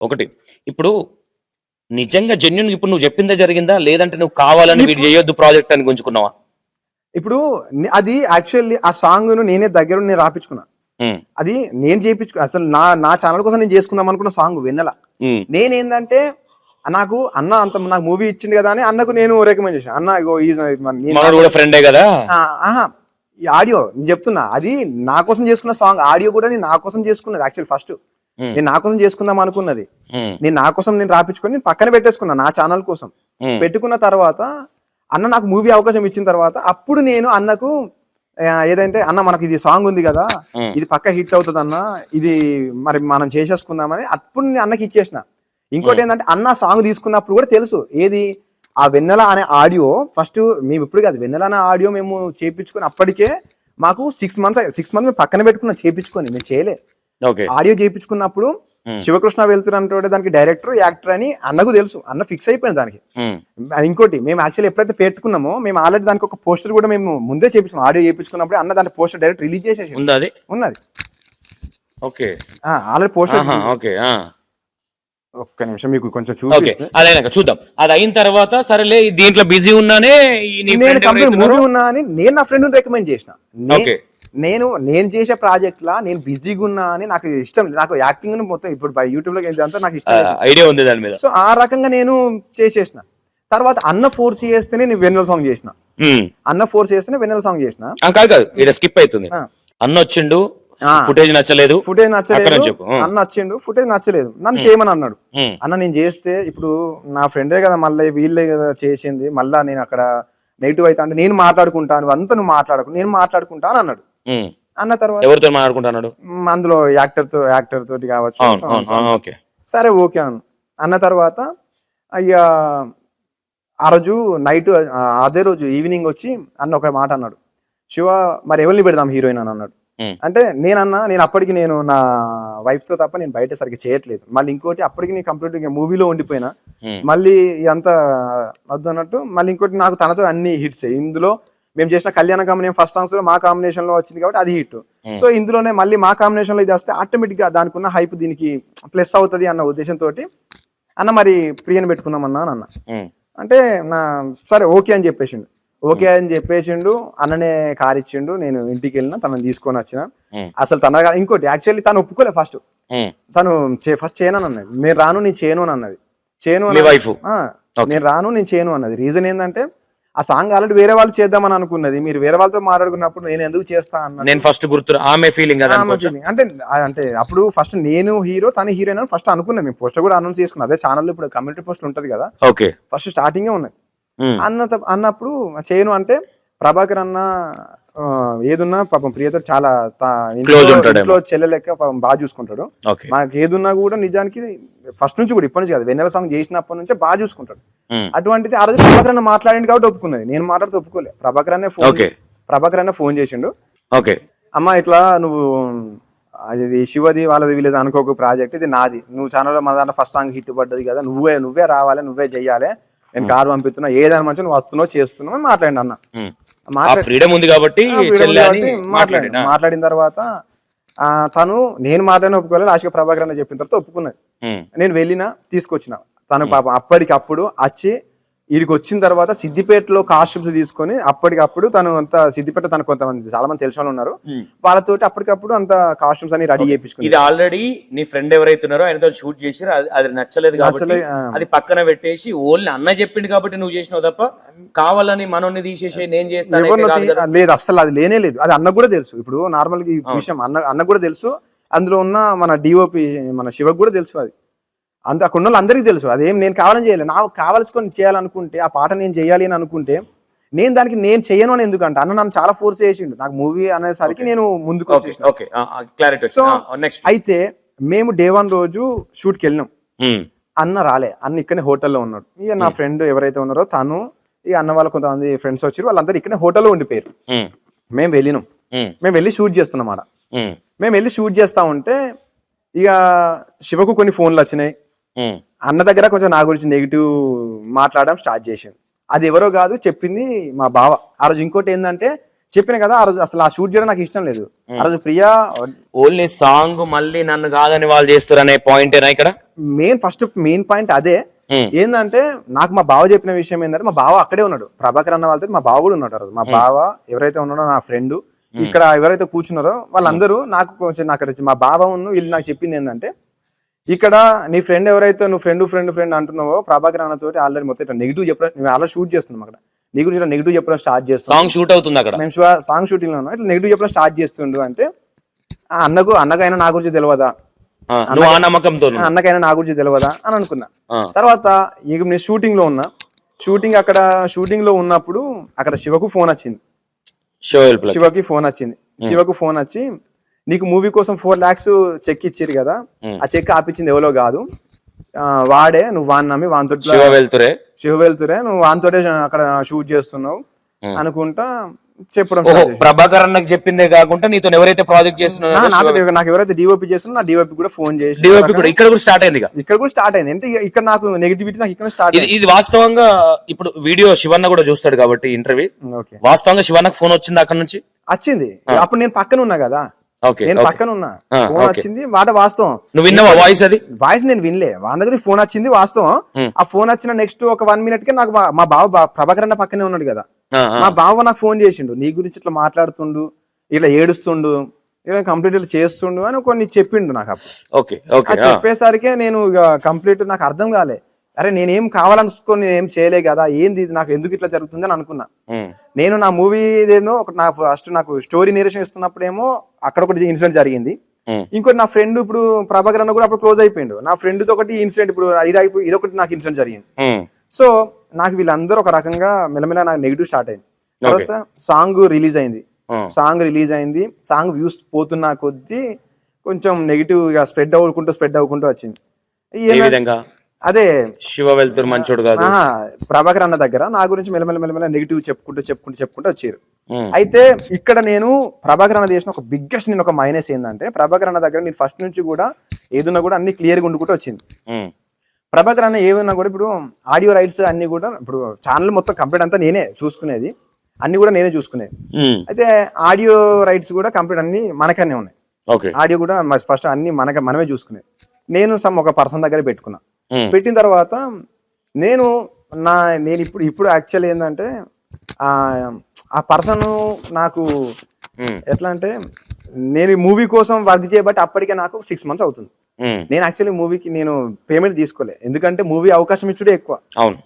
ఒకటి. ఇప్పుడు నిజంగా జెన్యున్ ఇప్పుడు నువ్వు చెప్పిందే జరిగిందా? లేదంటే నువ్వు కావాలని వీడు చేయొద్దు ప్రాజెక్ట్ అని గుంజుకున్నావా? ఇప్పుడు అది యాక్చువల్లీ ఆ సాంగ్ను నేనే దగ్గర నేను రాపించుకున్నా అది నేను చేయించుకు అసలు నా నా ఛానల్ కోసం నేను చేసుకుందాం అనుకున్న సాంగ్ వెన్నెల. నేనేందంటే నాకు అన్న అంత నాకు మూవీ ఇచ్చింది కదా అని అన్నకు నేను రికమెండ్ చేశాను అన్న ఇగో కూడా ఫ్రెండే కదా? ఆడియో నేను చెప్తున్నా అది నా కోసం చేసుకున్న సాంగ్ ఆడియో కూడా నేను నా కోసం చేసుకున్నది యాక్చువల్ ఫస్ట్ నేను నా కోసం చేసుకుందాం అనుకున్నది. నేను నా కోసం నేను రాపించుకొని పక్కన పెట్టేసుకున్నా నా ఛానల్ కోసం. పెట్టుకున్న తర్వాత అన్న నాకు మూవీ అవకాశం ఇచ్చిన తర్వాత అప్పుడు నేను అన్నకు ఏదంటే అన్న మనకి ఇది సాంగ్ ఉంది కదా ఇది పక్క హిట్ అవుతుంది అన్న ఇది మరి మనం చేసేసుకుందామని అప్పుడు నేను అన్నకి ఇచ్చేసిన. ఇంకోటి ఏంటంటే అన్న సాంగ్ తీసుకున్నప్పుడు కూడా తెలుసు. ఏది? ఆ వెన్నెల అనే ఆడియో ఫస్ట్ మేము ఇప్పుడు కాదు వెన్నెల అనే ఆడియో మేము చేపించుకొని అప్పటికే మాకు సిక్స్ మంత్స్ సిక్స్ మంత్స్ మేము పక్కన పెట్టుకున్నాం చేపించుకొని. మేము చేయలే. ఆడియో చేయించుకున్నప్పుడు శివకృష్ణ వెళ్తున్నటువంటి దానికి డైరెక్టర్ యాక్టర్ అని అన్నకు తెలుసు. అన్న ఫిక్స్ అయిపోయింది దానికి. ఇంకోటి మేము యాక్చువల్లీ ఎప్పుడైతే పెట్టుకున్నామో మేము ఆల్రెడీ దానికి ఒక పోస్టర్ కూడా మేము ముందే చేపించుకున్నాం ఆడియో చేయించుకున్నప్పుడు అన్న దాని పోస్టర్ డైరెక్ట్ రిలీజ్ చేసేసి ఉన్నది. ఓకే. ఆల్రెడీ పోస్టర్ ఓకే ఆ, ఒక్క నిమిషం మీకు కొంచెం చూపిస్తే. అదైనాక చూద్దాం. అది అయిన తర్వాత సరేలే దీంట్లో బిజీ ఉన్నానే నేను మూవీ ఉన్నా అని నేను నా ఫ్రెండ్ రికమెండ్ చేసిన. ఓకే. నేను నేను చేసే ప్రాజెక్ట్ లా నేను బిజీగా ఉన్నా అని నాకు ఇష్టం లేదు. నాకు యాక్టింగ్ మొత్తం ఇప్పుడు బై యూట్యూబ్లో ఇదంతా నాకు ఇష్టం. ఐడియా ఉంది దాని మీద. సో ఆ రకంగా నేను చేసేసిన. తర్వాత అన్న ఫోర్స్ చేస్తేనే నేను వెన్నెల సాంగ్ చేసిన. అన్న ఫోర్స్ చేస్తేనే వెన్నెల సాంగ్ చేసిన. కాదు కాదు ఇక్కడ స్కిప్ అవుతుంది. అన్న వచ్చిండు. ఫుటేజ్ నచ్చలేదు. ఫుటేజ్ నచ్చలేదు. అన్న నచ్చిండు ఫుటేజ్ నచ్చలేదు. నన్ను చేయమని అన్నాడు. అన్న నేను చేస్తే ఇప్పుడు నా ఫ్రెండే కదా మళ్ళీ వీళ్ళే కదా చేసింది. మళ్ళా నేను అక్కడ నెగిటివ్ అయితే అంటే నేను మాట్లాడుకుంటాను అంతా నువ్వు మాట్లాడకు నేను మాట్లాడుకుంటాను అన్నాడు. అన్న తర్వాత ఎవరితో మాట్లాడుకుంటున్నాడు? మ్, అందులో యాక్టర్తో యాక్టర్ తోటి కావచ్చు సరే ఓకే అన్న. అన్న తర్వాత అయ్యా ఆ రోజు నైట్ అదే రోజు ఈవినింగ్ వచ్చి అన్న ఒక మాట అన్నాడు. శివ మరి ఎవరిని పెడదాం హీరోయిన్ అని అన్నాడు. అంటే నేనన్నా నేను అప్పటికి నేను నా వైఫ్తో తప్ప నేను బయట సరిగ్గా చేయట్లేదు. మళ్ళీ ఇంకోటి అప్పటికి నేను కంప్లీట్ మూవీలో ఉండిపోయినా. మళ్ళీ ఇదంతా వద్దు అన్నట్టు మళ్ళీ ఇంకోటి నాకు తనతో అన్ని హిట్స్ ఇందులో మేము చేసిన కళ్యాణ కాంబినేషన్ ఫస్ట్ సాంగ్స్లో మా కాంబినేషన్లో వచ్చింది కాబట్టి అది హిట్ Hmm. సో ఇందులోనే మళ్ళీ మా కాంబినేషన్లో ఇది వస్తే ఆటోమేటిక్గా దానికి ఉన్న హైప్ దీనికి ప్లస్ అవుతుంది అన్న ఉద్దేశంతో అన్న మరి ప్రియని పెట్టుకుందాం అన్నా అని అన్న. ఉమ్, అంటే నా సరే ఓకే అని చెప్పేసిండు. ఓకే అని చెప్పేసిండు. అన్ననే కార్ ఇచ్చిండు. నేను ఇంటికి వెళ్ళిన తనని తీసుకొని వచ్చిన. అసలు తన ఇంకోటి యాక్చువల్లీ తను ఒప్పుకోలే ఫస్ట్. తను ఫస్ట్ చేయను అని అన్నది. నేను రాను నేను చేయను అని అన్నది. చేయను వైఫ్ నేను రాను నేను చేయను అన్నది. రీజన్ ఏంటంటే ఆ సాంగ్ ఆల్రెడీ వేరే వాళ్ళు చేద్దామని అనుకున్నది. మీరు వేరే వాళ్ళతో మాట్లాడుకున్నప్పుడు నేను ఎందుకు చేస్తా అన్నది నేను ఫస్ట్ గుర్తు ఆమె ఫీలింగ్. అంటే అంటే అప్పుడు ఫస్ట్ నేను హీరో తన హీరోయిన్ అని ఫస్ట్ అనుకున్నాం మేము పోస్టర్ కూడా అనౌన్స్ చేసుకున్నాం. అదే ఛానల్ ఇప్పుడు కమ్యూనిటీ పోస్ట్ ఉంటది కదా. ఓకే. ఫస్ట్ స్టార్టింగే ఉన్నది ఉమ్, అన్న అన్నప్పుడు చేయను అంటే ప్రభాకర్ అన్న ఏదున్నా పాపం ప్రియతో చాలా ఇంట్లో- Close ఉంటాడేమో. ఇంట్లో చెల్లె లెక్క పాపం బాగా చూసుకుంటాడు. మాకు ఏదున్నా కూడా నిజానికి ఫస్ట్ నుంచి కూడా ఇప్పటి నుంచి కాదు వెన్నెల సాంగ్ చేసినప్పటి నుంచే బాగా చూసుకుంటాడు. అటువంటిది ఆ రోజు ప్రభాకర్ అన్న మాట్లాడింది కాబట్టి ఒప్పుకున్నది. నేను మాట్లాడితే ఒప్పుకోలే. ప్రభాకర్ అనే ఫోన్. ప్రభాకర్ అన్న ఫోన్ చేసిండు. ఓకే. అమ్మ ఇట్లా నువ్వు అది శివది వాళ్ళది వీళ్ళది అనుకోక ప్రాజెక్ట్ ఇది నాది. నువ్వు ఛానల్లో మన దాంట్లో ఫస్ట్ సాంగ్ హిట్ పడ్డది కదా నువ్వే నువ్వే రావాలి నువ్వే చెయ్యాలి నేను కారు పంపిస్తున్నా ఏదైనా మంచి నువ్వు వస్తున్నావు చేస్తున్నావు అని మాట్లాడి అన్న. ఆ ఫ్రీడమ్ ఉంది కాబట్టి అని మాట్లాడి మాట్లాడినా తర్వాత ఆ, తను నేను మాట్లాడిన ఒప్పుకోలేదు లాస్ట్గా ప్రభాకర్ అన్న చెప్పిన తర్వాత ఒప్పుకున్నది. నేను వెళ్ళిన తీసుకొచ్చిన. తను పాపం అప్పటికప్పుడు వచ్చి వీడికి వచ్చిన తర్వాత సిద్దిపేటలో కాస్ట్యూమ్స్ తీసుకొని అప్పటికప్పుడు తను అంత సిద్దిపేట తను కొంతమంది చాలా మంది తెలిసిన వాళ్ళు ఉన్నారు. ఉమ్. వాళ్ళతోటి అప్పటికప్పుడు అంత కాస్ట్యూమ్స్ అని రెడీ చేయించుకుంది ఇది ఆల్రెడీ నీ ఫ్రెండ్ ఎవరైతే ఉన్నారో ఆయనతో షూట్ చేసి అది నచ్చలేదు కాబట్టి. అది పక్కన పెట్టేసి ఓన్లీ అన్న చెప్పిండు కాబట్టి నువ్వు చేసినావు తప్ప కావాలని మనోని తీసేసి నేను చేస్తాను. లేదు అస్సలు అది లేనే లేదు. అది అన్నకు కూడా తెలుసు. ఇప్పుడు నార్మల్ ఈ విషయం అన్న అన్నకు కూడా తెలుసు. అందులో ఉన్న మన డిఓపి మన శివకు కూడా తెలుసు అది. అంత అక్కడ ఉన్న వాళ్ళందరికీ తెలుసు. అదేం నేను కావాలని చేయలేదు నాకు కావాల్సుకొని చేయాలనుకుంటే ఆ పాట నేను చేయాలి అని అనుకుంటే నేను దానికి నేను చేయను అని ఎందుకంటే? అన్న నన్ను చాలా ఫోర్స్ చేసిండు. నాకు మూవీ అనేసరికి నేను ముందుకు వచ్చేసిన. క్లారిటీ నెక్స్ట్ అయితే మేము డే వన్ రోజు షూట్కి వెళ్ళినాం. అన్న రాలే. అన్న ఇక్కడే హోటల్లో ఉన్నాడు. ఇక నా ఫ్రెండ్ ఎవరైతే ఉన్నారో తను ఇక అన్న వాళ్ళ కొంతమంది ఫ్రెండ్స్ వచ్చారు. వాళ్ళందరూ ఇక్కడే హోటల్లో ఉండిపోయారు. మేము వెళ్ళినాం. మేము వెళ్ళి షూట్ చేస్తున్నాం ఆడ. మేము వెళ్ళి షూట్ చేస్తా ఉంటే ఇక శివకు కొన్ని ఫోన్లు వచ్చినాయి. అన్న దగ్గర కొంచెం నా గురించి నెగిటివ్ మాట్లాడడం స్టార్ట్ చేసిండు. అది ఎవరో కాదు చెప్పింది మా బావ. ఆ రోజు ఇంకోటి ఏంటంటే చెప్పిన కదా ఆ రోజు అసలు ఆ షూట్ చేయడం నాకు ఇష్టం లేదు. ఆ రోజు ప్రియా ఓన్లీ సాంగ్ మళ్ళీ నన్ను కాదని వాళ్ళు చేస్తారు అనే పాయింటేనా ఇక్కడ? మెయిన్ ఫస్ట్ మెయిన్ పాయింట్ అదే. ఏంటంటే నాకు మా బావ చెప్పిన విషయం ఏంటంటే మా బావ అక్కడే ఉన్నాడు. ప్రభాకర్ అన్న వాళ్ళతో మా బావ కూడా ఉన్నాడు ఆ రోజు. మా బావ ఎవరైతే ఉన్నాడో నా ఫ్రెండ్ ఇక్కడ ఎవరైతే కూర్చున్నారో వాళ్ళందరూ నాకు కొంచెం నాకు అక్కడ మా బావ ఉన్న వీళ్ళు నాకు చెప్పింది ఏంటంటే ఇక్కడ నీ ఫ్రెండ్ ఎవరైతే నువ్వు ఫ్రెండ్ ఫ్రెండ్ ఫ్రెండ్ అంటున్నావో ప్రభాకర్ అన్న తోటి ఆల్రెడీ మొత్తం నెగిటివ్ చెప్పడం మేము అలా షూట్ చేస్తున్నాం అక్కడ. నీ గురించి నెగిటివ్ చెప్పడం స్టార్ట్ చేస్తాం సాంగ్ షూట్ అవుతుంది అక్కడ. మేము సాంగ్ షూటింగ్లో ఇట్లా నెగిటివ్ చెప్పడం స్టార్ట్ చేస్తుండు అంటే ఆ అన్నకు అన్నకైనా నా గురించి తెలియదా నమ్మకంతో అన్నకైనా నా గురించి తెలియదా అని అనుకున్నా. తర్వాత ఇక నేను షూటింగ్లో ఉన్నా. షూటింగ్ అక్కడ షూటింగ్లో ఉన్నప్పుడు అక్కడ శివకు ఫోన్ వచ్చింది. శివకి ఫోన్ వచ్చింది. శివకు ఫోన్ వచ్చి నీకు మూవీ కోసం ఫోర్ లాక్స్ చెక్ ఇచ్చిరు కదా. ఆ చెక్ ఆపించింది ఎవరో కాదు. వాడే నువ్వు వాన్ నమ్మి వానితో శివ వెళ్తురే శివ వెళ్తురే నువ్వు వానితోటే అక్కడ షూట్ చేస్తున్నావు. అనుకుంటా చెప్పడం. ప్రభాకర్ అన్నకు చెప్పిందే కాకుండా నీతో ఎవరైతే ప్రాజెక్ట్ నా- చేస్తున్నారో నాకు ఎవరైతే డిఓపి చేస్తున్నా నా డిఓపి కూడా ఫోన్ చేసి డిఓపి కూడా ఇక్కడ కూడా స్టార్ట్ అయింది ఇక. ఇక్కడ కూడా స్టార్ట్ అయింది. అంటే ఇక- ఇక్కడ నాకు నెగిటివిటీ నాకు ఇక్కడ స్టార్ట్ ఇది ఇది వాస్తవంగా ఇప్పుడు వీడియో శివన్న కూడా చూస్తాడు కాబట్టి ఇంటర్వ్యూ ఓకే వాస్తవంగా శివన్నకు ఫోన్ వచ్చింది అక్కడ నుంచి? వచ్చింది. అప్పుడు నేను పక్కన ఉన్నా కదా. నేను. పక్కన ఉన్నా ఫోన్. వచ్చింది వాట వాస్తవం నువ్వు విన్నావా వాయిస్ అది వాయిస్ నేను వినలే వాళ్ళ దగ్గర ఫోన్ వచ్చింది వాస్తవం. ఆ ఫోన్ వచ్చిన నెక్స్ట్ ఒక వన్ మినిట్కి నాకు మా- బావ ప్రభాకర్ అన్న పక్కనే ఉన్నాడు కదా. మా బావ నాకు ఫోన్ చేసిండు నీ గురించి ఇట్లా మాట్లాడుతుండు ఇట్లా ఏడుస్తుండు ఇలా కంప్లీట్ ఇట్లా చేస్తుండు అని కొన్ని చెప్పిండు నాకు అప్పుడు. చెప్పేసరికి నేను ఇక కంప్లీట్ నాకు అర్థం కాలే అరే నేనేం కావాలనుకొని ఏం చేయలే కదా ఏంది ఇది? నాకు ఎందుకు ఇట్లా జరుగుతుంది అని అనుకున్నా. నేను నా మూవీ ఏదో ఒక నా ఫస్ట్ నాకు స్టోరీ నేరేషన్ ఇస్తున్నప్పుడేమో అక్కడ ఒకటి ఇన్సిడెంట్ జరిగింది. ఇంకోటి నా ఫ్రెండ్ ఇప్పుడు ప్రభాకర్ అన్న కూడా అప్పుడు క్లోజ్ అయిపోయిండు. నా ఫ్రెండ్తో ఒకటి ఇన్సిడెంట్ ఇప్పుడు ఇది అయిపోయి ఇదొకటి నాకు ఇన్సిడెంట్ జరిగింది. సో నాకు వీళ్ళందరూ ఒక రకంగా మెల్లమెల్ల నాకు నెగిటివ్ స్టార్ట్ అయింది. తర్వాత సాంగ్ రిలీజ్ అయింది. సాంగ్ రిలీజ్ అయింది. సాంగ్ వ్యూస్ పోతున్న కొద్దీ కొంచెం నెగిటివ్గా స్ప్రెడ్ అవ్వకుంటూ స్ప్రెడ్ అవ్వకుంటూ వచ్చింది. అదే శివ వెళ్తురు మంచోడు కాదు. ప్రభాకర్ అన్న దగ్గర నా గురించి మెల్లమెల్ల మెల్లమెల్ల నెగిటివ్ చెప్పుకుంటూ చెప్పుకుంటూ చెప్పుకుంటూ వచ్చారు. అయితే ఇక్కడ నేను ప్రభాకర్ అన్న చేసిన ఒక బిగ్గెస్ట్ నేను ఒక మైనస్ ఏంటంటే ప్రభాకర్ అన్న దగ్గర నేను ఫస్ట్ నుంచి కూడా ఏదున్నా కూడా అన్ని క్లియర్గా ఉండుకుంటూ వచ్చింది. ప్రభాకర్ అన్న ఏమన్నా కూడా ఇప్పుడు ఆడియో రైట్స్ అన్ని కూడా ఇప్పుడు ఛానల్ మొత్తం కంప్లీట్ అంతా నేనే చూసుకునేది. అన్ని కూడా నేనే చూసుకునేది. అయితే ఆడియో రైట్స్ కూడా కంప్లీట్ అన్ని మనకనే ఉన్నాయి. ఓకే. ఆడియో కూడా ఫస్ట్ అన్ని మనక మనమే చూసుకునేది. నేను సమ్ ఒక పర్సన్ దగ్గర పెట్టుకున్నా. పెట్టిన తర్వాత నేను నా నేను ఇప్పుడు ఇప్పుడు యాక్చువల్ ఏంటంటే ఆ ఆ పర్సన్ నాకు ఎట్లా అంటే నేను మూవీ కోసం వర్క్ చేయబట్టి అప్పటికే నాకు సిక్స్ మంత్స్ అవుతుంది. నేను యాక్చువల్లీ మూవీకి నేను పేమెంట్ తీసుకోలే. ఎందుకంటే మూవీ అవకాశం ఇచ్చుడే ఎక్కువ.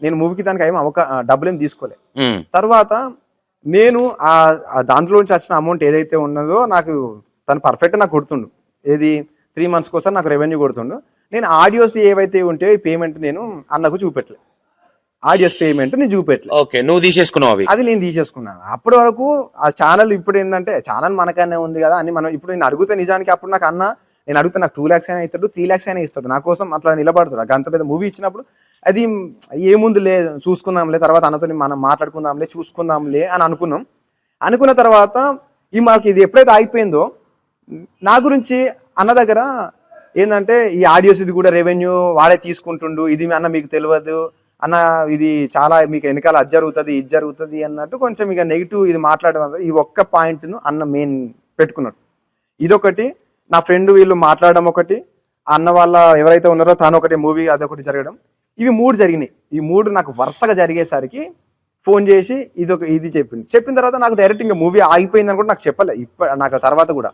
నేను మూవీకి దానికి ఏం అవకా డబ్బులు ఏం తీసుకోలే. తర్వాత నేను ఆ దాంట్లో నుంచి వచ్చిన అమౌంట్ ఏదైతే ఉన్నదో నాకు తను పర్ఫెక్ట్ నాకు కొడుతుండు. ఏది త్రీ మంత్స్ కోసం నాకు రెవెన్యూ కొడుతుండు. నేను ఆడియోస్ ఏవైతే ఉంటాయో పేమెంట్ నేను అన్నకు చూపెట్టలే. ఆడియోస్ పేమెంట్ నేను చూపెట్టలే. ఓకే నువ్వు తీసేసుకున్నావు అవి? అది నేను తీసేసుకున్నాను అప్పటి వరకు ఆ ఛానల్ ఇప్పుడు ఏంటంటే ఛానల్ మనకనే ఉంది కదా అని మనం ఇప్పుడు నేను అడిగితే నిజానికి అప్పుడు నాకు అన్న నేను అడిగితే నాకు టూ ల్యాక్స్ అయినా ఇస్తాడు త్రీ ల్యాక్స్ అయినా ఇస్తాడు. నా కోసం అట్లా నిలబడతాడు. అంత పెద్ద మూవీ ఇచ్చినప్పుడు అది ఏముంది లే చూసుకుందాంలే తర్వాత అన్నతో మనం మాట్లాడుకుందాంలే చూసుకుందాంలే అని అనుకున్నాం. అనుకున్న తర్వాత ఈ మాకు ఇది ఎప్పుడైతే అయిపోయిందో నా గురించి అన్న దగ్గర ఏంటంటే ఈ ఆడియోస్ ఇది కూడా రెవెన్యూ వాడే తీసుకుంటుండు ఇది అన్న మీకు తెలియదు అన్న ఇది చాలా మీకు వెనకాల అది జరుగుతుంది ఇది జరుగుతుంది అన్నట్టు కొంచెం ఇక నెగిటివ్ ఇది మాట్లాడడం ఈ ఒక్క పాయింట్ను అన్న మెయిన్ పెట్టుకున్నాడు. ఇదొకటి నా ఫ్రెండ్ వీళ్ళు మాట్లాడడం ఒకటి అన్న వాళ్ళ ఎవరైతే ఉన్నారో తాను ఒకటి మూవీ అదొకటి జరగడం. ఇవి మూడు జరిగినాయి. ఈ మూడు నాకు వరుసగా జరిగేసరికి ఫోన్ చేసి ఇది ఒక ఇది చెప్పింది చెప్పిన తర్వాత నాకు డైరెక్ట్ ఇంకా మూవీ ఆగిపోయింది అని కూడా నాకు చెప్పలే. ఇప్ప నాకు తర్వాత కూడా.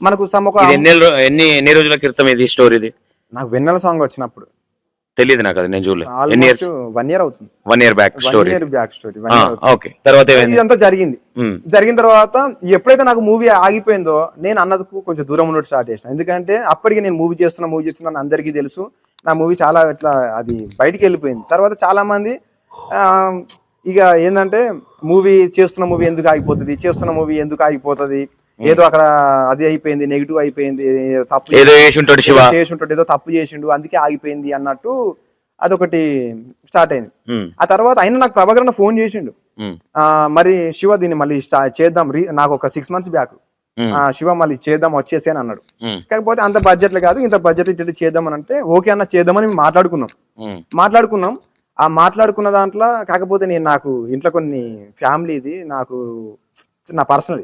మనకు సమ్ ఒక ఇది ఎన్ని ఎన్ని ఎన్ని రోజుల క్రితం ఇది స్టోరీ ఇది? నాకు వెన్నెల సాంగ్ వచ్చినప్పుడు. తెలియదు నాకు అది నేను చూడలేదు ఎన్ని ఇయర్స్ వన్ ఇయర్ అవుతుంది. One year back story year back story okay తర్వాత ఇదంతా జరిగింది. ఉమ్, జరిగిన తర్వాత ఎప్పుడైతే నాకు మూవీ ఆగిపోయిందో నేను అన్నదకు కొంచెం దూరం ఉన్నట్టు స్టార్ట్ చేసిన. ఎందుకంటే అప్పటికి నేను మూవీ చేస్తున్నా మూవీ చేస్తున్నా అందరికీ తెలుసు. నా మూవీ చాలా ఇట్లా అది బయటికి వెళ్ళిపోయింది. తర్వాత చాలా మంది ఆ, ఇక ఏంటంటే మూవీ చేస్తున్న మూవీ ఎందుకు ఆగిపోతుంది? చేస్తున్న మూవీ ఎందుకు ఆగిపోతుంది? ఏదో అక్కడ అది అయిపోయింది నెగిటివ్ అయిపోయింది తప్పు ఏదో చేసి ఉంటాడు శివ. ఏదో చేసి ఉంటాడు ఏదో తప్పు చేసిండు అందుకే ఆగిపోయింది అన్నట్టు అదొకటి స్టార్ట్ అయింది. ఆ తర్వాత అయినా నాకు ప్రభాకర్ అన్న ఫోన్ చేసిండు. మరి శివ దీన్ని మళ్ళీ చేద్దాం నాకు ఒక సిక్స్ మంత్స్ బ్యాక్ శివ మళ్ళీ చేద్దాం వచ్చేసి అని అన్నాడు. కాకపోతే అంత బడ్జెట్లు కాదు ఇంత బడ్జెట్ ఇట్టి చేద్దాం అని అంటే ఓకే అన్న చేద్దామని మేము మాట్లాడుకున్నాం. మాట్లాడుకున్నాం. ఆ మాట్లాడుకున్న దాంట్లో కాకపోతే నేను నాకు ఇంట్లో కొన్ని ఫ్యామిలీది నాకు నా పర్సనల్